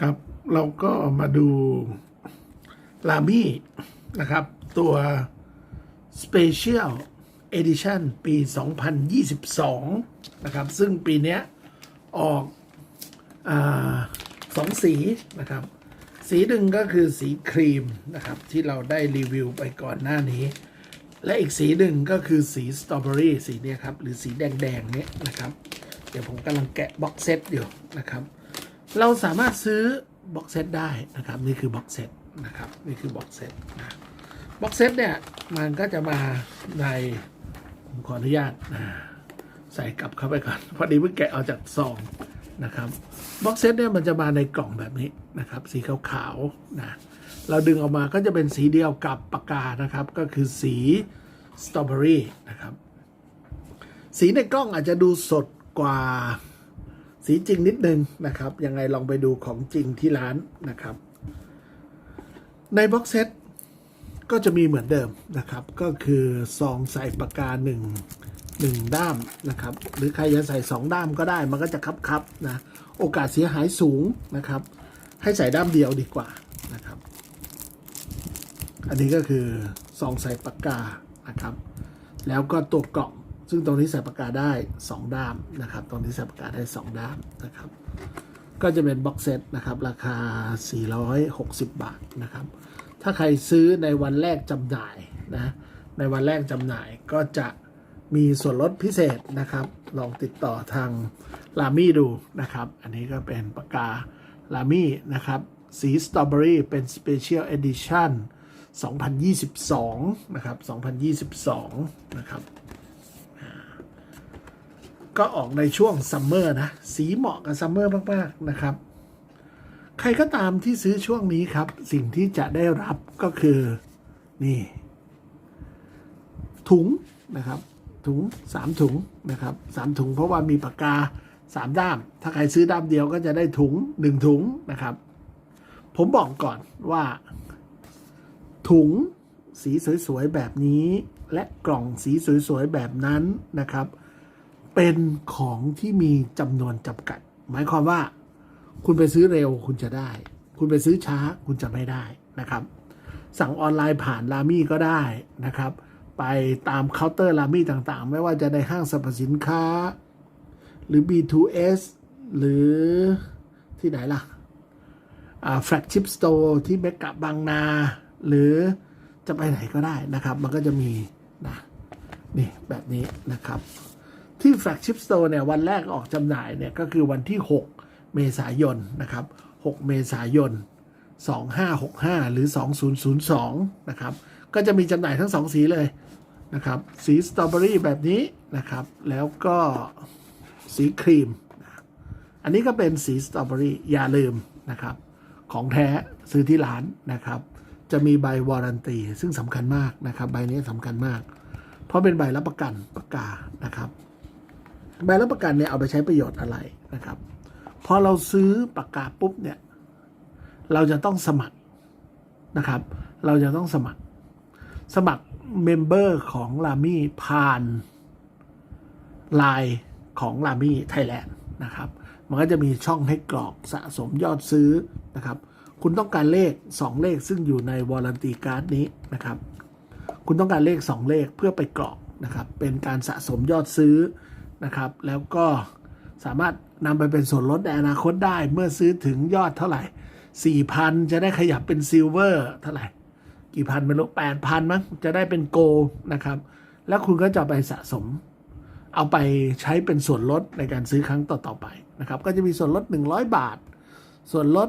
ครับ เราก็มาดูลามี่นะครับ ตัว Special Edition ปี 2022 นะครับ ซึ่งปีเนี้ยออกอสองสีนะครับ สีหนึ่งก็คือสีครีมนะครับ ที่เราได้รีวิวไปก่อนหน้านี้ และอีกสีหนึ่งก็คือสีสตรอเบอรี่สีเนี้ยครับ หรือสีแดงๆเนี้ยนะครับ เดี๋ยวผมกำลังแกะบ็อกเซตอยู่นะครับ เราสามารถซื้อบ็อกเซตได้นะครับ นี่คือบ็อกเซตนะครับนี่คือบ็อกเซตนะบ็อกเซตเนี่ยมันก็จะมาในผมขออนุญาตนะใส่กลับเข้าไปก่อนพอดีเพิ่งแกะออกจากซองนะครับบ็อกเซตเนี่ยมันจะมาในกล่องแบบนี้นะครับ สีขาวๆนะเราดึงออกมาก็จะเป็นสีเดียวกับปากกานะครับ ก็คือสีสตรอเบอรี่นะครับ สีในกล้องอาจจะดูสดกว่า สีจริงนิดนึงนะครับ ยังไงลองไปดูของจริงที่ร้านนะครับ ในบ็อกเซตก็จะมีเหมือนเดิมนะครับ ก็คือซองใส่ปากกาหนึ่งหนึ่งด้ามนะครับ หรือใครจะใส่สองด้ามก็ได้ มันก็จะคับๆนะ โอกาสเสียหายสูงนะครับ ให้ใส่ด้ามเดียวดีกว่านะครับ อันนี้ก็คือซองใส่ปากกานะครับ แล้วก็ตัวกล่อง ซึ่งตรงนี้ใส่ปากกาได้ 2 ด้ามนะครับ ตรงนี้ใส่ปากกาได้ 2 ด้ามนะครับ ก็จะเป็นบ็อกเซตนะครับ ราคา 460 บาทนะครับ ถ้าใครซื้อในวันแรกจำหน่ายนะ ในวันแรกจำหน่ายก็จะมีส่วนลดพิเศษนะครับ ลองติดต่อทางลามี่ดูนะครับ อันนี้ก็เป็นปากกาลามี่นะครับ สีสตรอเบอรี่เป็น Special Edition 2022 นะครับ 2022 นะครับ ก็ออกในช่วงซัมเมอร์นะ สีเหมาะกับซัมเมอร์มากๆนะครับ ใครก็ตามที่ซื้อช่วงนี้ครับ สิ่งที่จะได้รับก็คือ นี่ ถุงนะครับ ถุงสามถุงนะครับสามถุงเพราะว่ามีปากกาสามด้าม ถ้าใครซื้อด้ามเดียวก็จะได้ถุงหนึ่งถุงนะครับ ผมบอกก่อนว่า ถุงสีสวยๆแบบนี้ และกล่องสีสวยๆแบบนั้นนะครับ เป็นของที่มีจำนวนจำกัด หมายความว่า คุณไปซื้อเร็วคุณจะได้ คุณไปซื้อช้าคุณจะไม่ได้นะครับ สั่งออนไลน์ผ่านลามี่ก็ได้นะครับ ไปตามเคาน์เตอร์ลามี่ต่างๆ ไม่ว่าจะในห้างสรรพสินค้า หรือ B2S หรือที่ไหนล่ะแฟลกชิพสโตร์ที่เมกะบางนา หรือจะไปไหนก็ได้นะครับ มันก็จะมีนะนี่แบบนี้นะครับ ที่แฟลกชิพสโตร์เนี่ยวันแรกออกจำหน่ายเนี่ยก็คือวันที่ 6 เมษายนนะครับ 6 เมษายน 2565 หรือ 2002 นะครับ ก็จะมีจำหน่ายทั้ง 2 สีเลยนะครับ สีสตรอเบอรี่แบบนี้นะครับ แล้วก็สีครีม อันนี้ก็เป็นสีสตรอเบอรี่อย่าลืมนะครับ ของแท้ซื้อที่ร้านนะครับ จะมีใบวารันตี ซึ่งสำคัญมากนะครับ ใบนี้สำคัญมาก เพราะเป็นใบรับประกันปากกานะครับ ใบรับประกันเนี่ยเอาไปใช้ประโยชน์อะไรนะครับพอเราซื้อปากกาปุ๊บเนี่ยเราจะต้องสมัครนะครับ เราจะต้องสมัคร สมัครเมมเบอร์ของลามี่ผ่านไลน์ของลามี่ไทยแลนด์นะครับ มันก็จะมีช่องให้กรอกสะสมยอดซื้อนะครับ คุณต้องการเลข 2 เลขซึ่งอยู่ในวอลันตีการ์ดนี้นะครับ คุณต้องการเลข 2 เลขเพื่อไปกรอกนะครับ เป็นการสะสมยอดซื้อ นะครับ แล้วก็สามารถนำไปเป็นส่วนลดในอนาคตได้เมื่อซื้อถึงยอดเท่าไหร่ 4,000 จะได้ขยับเป็นซิลเวอร์เท่าไหร่ กี่พันไม่รู้8,000มั้งจะได้เป็นโกลนะครับ แล้วคุณก็จะไปสะสม เอาไปใช้เป็นส่วนลดในการซื้อครั้งต่อๆไปนะครับ ก็จะมีส่วนลด 100 บาท ส่วนลด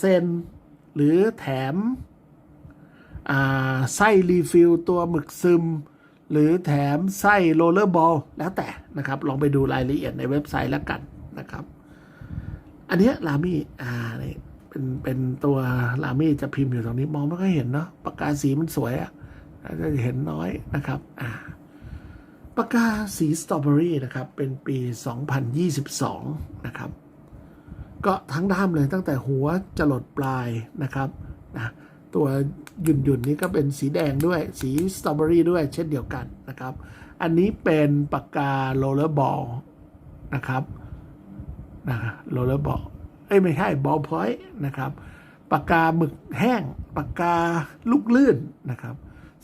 15%หรือแถมไส้รีฟิลตัวหมึกซึม หรือแถมไส้โรลเลอร์บอลแล้วแต่นะครับ ลองไปดูรายละเอียดในเว็บไซต์แล้วกันนะครับ อันนี้ลามี่อ่านี่เป็นเป็นตัวลามี่จะพิมพ์อยู่ตรงนี้มองไม่ค่อยเห็นเนาะปากกาสีมันสวยอะอาจจะเห็นน้อยนะครับอ่าปากกาสีสตรอเบอรี่นะครับ เป็นปี 2022 นะครับ ก็ทั้งด้ามเลยตั้งแต่หัวจรดปลายนะครับนะ ตัวหยุ่นหยุ่นๆนี้ก็เป็นสีแดงด้วย สีสตรอเบอรี่ด้วยเช่นเดียวกันนะครับ อันนี้เป็นปากกาโรลเลอร์บอลนะครับนะโรลเลอร์บอลเอ้ยไม่ใช่บอลพอยต์นะครับปากกาหมึกแห้งปากกาลูกลื่นนะครับ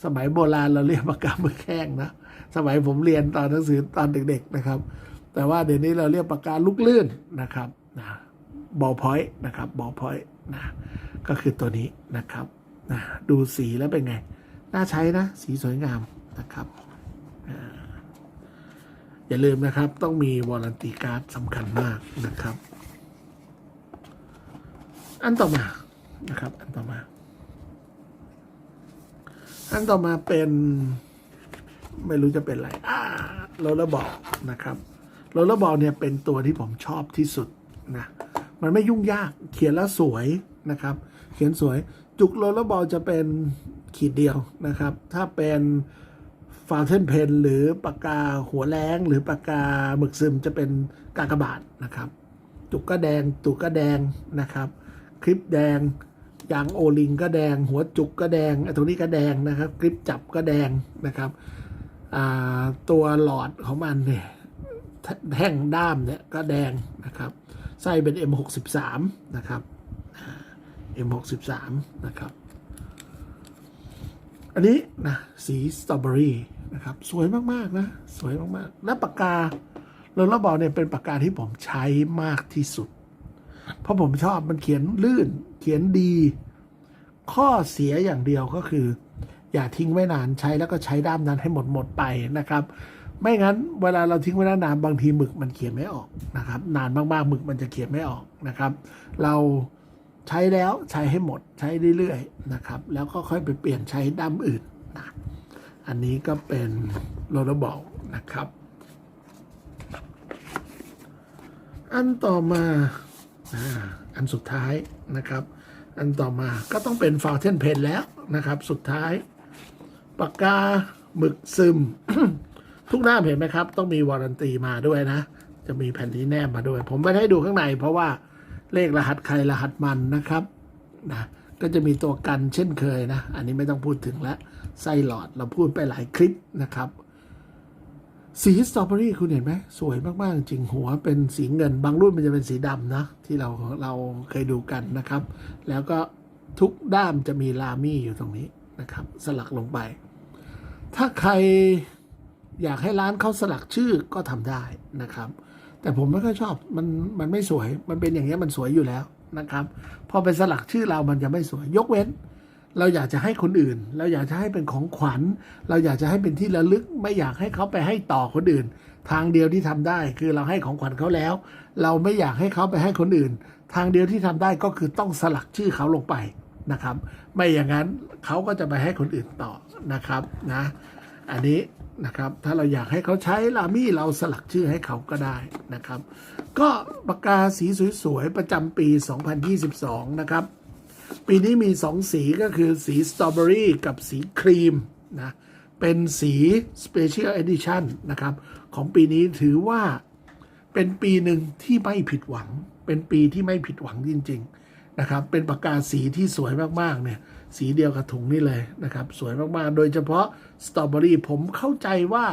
สมัยโบราณเราเรียกปากกาหมึกแห้งนะสมัยผมเรียนตอนหนังสือตอนเด็ก ๆนะครับ แต่ว่าเดี๋ยวนี้เราเรียกปากกาลูกลื่นนะครับนะบอลพอยต์นะครับบอลพอยต์นะก็คือตัวนี้นะครับ นะดูสีแล้วเป็นไง น่าใช้นะ สีสวยงามนะครับอย่าลืมนะครับ ต้องมีวอร์ a นตีการ์ดสำคัญมากนะครับ อันต่อมานะครับ อันต่อมา อันต่อมาเป็นไม่รู้จะเป็นอะไรอ่าโรลเลอร์บอลนะครับโรลเลอร์บอลเนี่ยเป็นตัวที่ผมชอบที่สุดนะ มันไม่ยุ่งยาก เขียนแล้วสวยนะครับ เขียนสวย จุกโรลเลอร์บอลจะเป็นขีดเดียวนะครับ ถ้าเป็นฟาวเทนเพนหรือปากกาหัวแรงหรือปากกาหมึกซึมจะเป็นกากบาทนะครับ จุกก็แดงตุกก็แดงนะครับ คลิปแดงยางโอลิงก็แดง หัวจุกก็แดงไอ้ตรงนี้ก็แดงนะครับคลิปจับก็แดงนะครับตัวหลอดของมันเนี่ยแท่งด้ามเนี่ยก็แดงนะครับไส้เป็น M63 นะครับ M63 นะครับ อันนี้นะสีสตรอเบอรี่นะครับ สวยมากๆนะ สวยมากๆ และปากกาโรลเลอร์บอลเนี่ยเป็นปากกาที่ผมใช้มากที่สุด เพราะผมชอบมันเขียนลื่น เขียนดี ข้อเสียอย่างเดียวก็คือ อย่าทิ้งไว้นานใช้แล้วก็ใช้ด้ามนั้นให้หมดหมดไปนะครับ ไม่งั้นเวลาเราทิ้งไว้นานๆบางทีหมึกมันเขียนไม่ออกนะครับ นานมากๆหมึกมันจะเขียนไม่ออกนะครับ เรา ใช้แล้วใช้ให้หมดใช้เรื่อยๆนะครับ แล้วก็ค่อยไปเปลี่ยนใช้ด้ามอื่นนะอันนี้ก็เป็นโรลเลอร์บอลนะครับ อันต่อมาอันสุดท้ายนะครับ อันต่อมาก็ต้องเป็นฟาวเทนเพนแล้วนะครับ สุดท้ายปากกาหมึกซึม ทุกหน้าเห็นไหมครับ ต้องมีวารันตีมาด้วยนะ จะมีแผ่นที่แนบมาด้วย ผมไม่ให้ดูข้างในเพราะว่า เลขรหัสใครรหัสมันนะครับนะก็จะมีตัวกันเช่นเคยนะ อันนี้ไม่ต้องพูดถึงแล้วไส้หลอดเราพูดไปหลายคลิปนะครับ สีสตรอเบอรี่คุณเห็นไหมสวยมาก ๆ จริงหัวเป็นสีเงิน บางรุ่นมันจะเป็นสีดำนะ ที่เราเราเคยดูกันนะครับ แล้วก็ทุกด้ามจะมีลามี่อยู่ตรงนี้นะครับ สลักลงไป ถ้าใครอยากให้ร้านเขาสลักชื่อก็ทำได้นะครับ แต่ผมไม่ค่อยชอบมันมันไม่สวยมันเป็นอย่างนี้มันสวยอยู่แล้วนะครับ พอไปสลักชื่อเรามันจะไม่สวยยกเว้น เราอยากจะให้คนอื่น เราอยากจะให้เป็นของขวัญ เราอยากจะให้เป็นที่ระลึก ไม่อยากให้เขาไปให้ต่อคนอื่น ทางเดียวที่ทำได้ คือเราให้ของขวัญเขาแล้ว เราไม่อยากให้เขาไปให้คนอื่น ทางเดียวที่ทำได้ก็คือต้องสลักชื่อเขาลงไปนะครับ ไม่อย่างนั้นเขาก็จะไปให้คนอื่นต่อนะครับนะ อันนี้นะครับถ้าเราอยากให้เขาใช้ลามี่เราสลักชื่อให้เขาก็ได้นะครับ ก็ปากกาสีสวยๆ ประจำปี 2022 นะครับ ปีนี้มีสองสีก็คือสีสตรอเบอรี่กับสีครีมนะเป็นสี Special Edition นะครับ ของปีนี้ถือว่าเป็นปีหนึ่งที่ไม่ผิดหวัง เป็นปีที่ไม่ผิดหวังจริง ๆ นะครับ เป็นปากกาสีที่สวยมาก ๆ เนี่ย สีเดียวกับถุงนี่เลยนะครับ สวยมากๆ โดยเฉพาะสตรอเบอรี่ผมเข้าใจว่า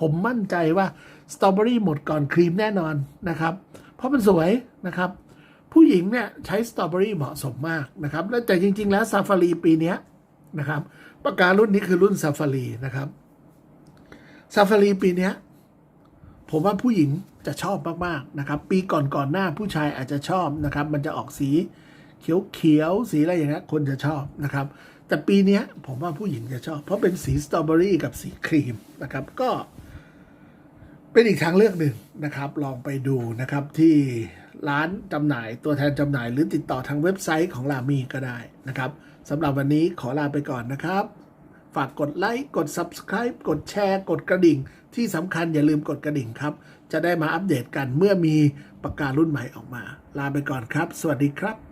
ผมมั่นใจว่าสตรอเบอรี่หมดก่อนครีมแน่นอนนะครับ เพราะมันสวยนะครับ ผู้หญิงเนี่ยใช้สตรอเบอรี่เหมาะสมมากนะครับ แล้วแต่จริง ๆ แล้วซาฟารีปีนี้นะครับปากการุ่นนี้คือรุ่นซาฟารีนะครับซาฟารีปีนี้ผมว่าผู้หญิงจะชอบมาก ๆ นะครับ ปีก่อนก่อนๆหน้าผู้ชายอาจจะชอบนะครับ มันจะออกสี เขียวๆสีอะไรอย่างเงี้ยคนจะชอบนะครับ แต่ปีนี้ผมว่าผู้หญิงจะชอบ เพราะเป็นสีสตรอเบอรี่กับสีครีมนะครับ ก็เป็นอีกทางเลือกหนึ่งนะครับ ลองไปดูนะครับที่ร้านจำหน่ายตัวแทนจำหน่ายหรือติดต่อทางเว็บไซต์ของลามีก็ได้นะครับสำหรับวันนี้ขอลาไปก่อนนะครับ ฝากกดไลค์กด Subscribe กดแชร์ กดกระดิ่ง ที่สำคัญอย่าลืมกดกระดิ่งครับ จะได้มาอัปเดตกันเมื่อมีประกาศรุ่นใหม่ออกมา ลาไปก่อนครับ สวัสดีครับ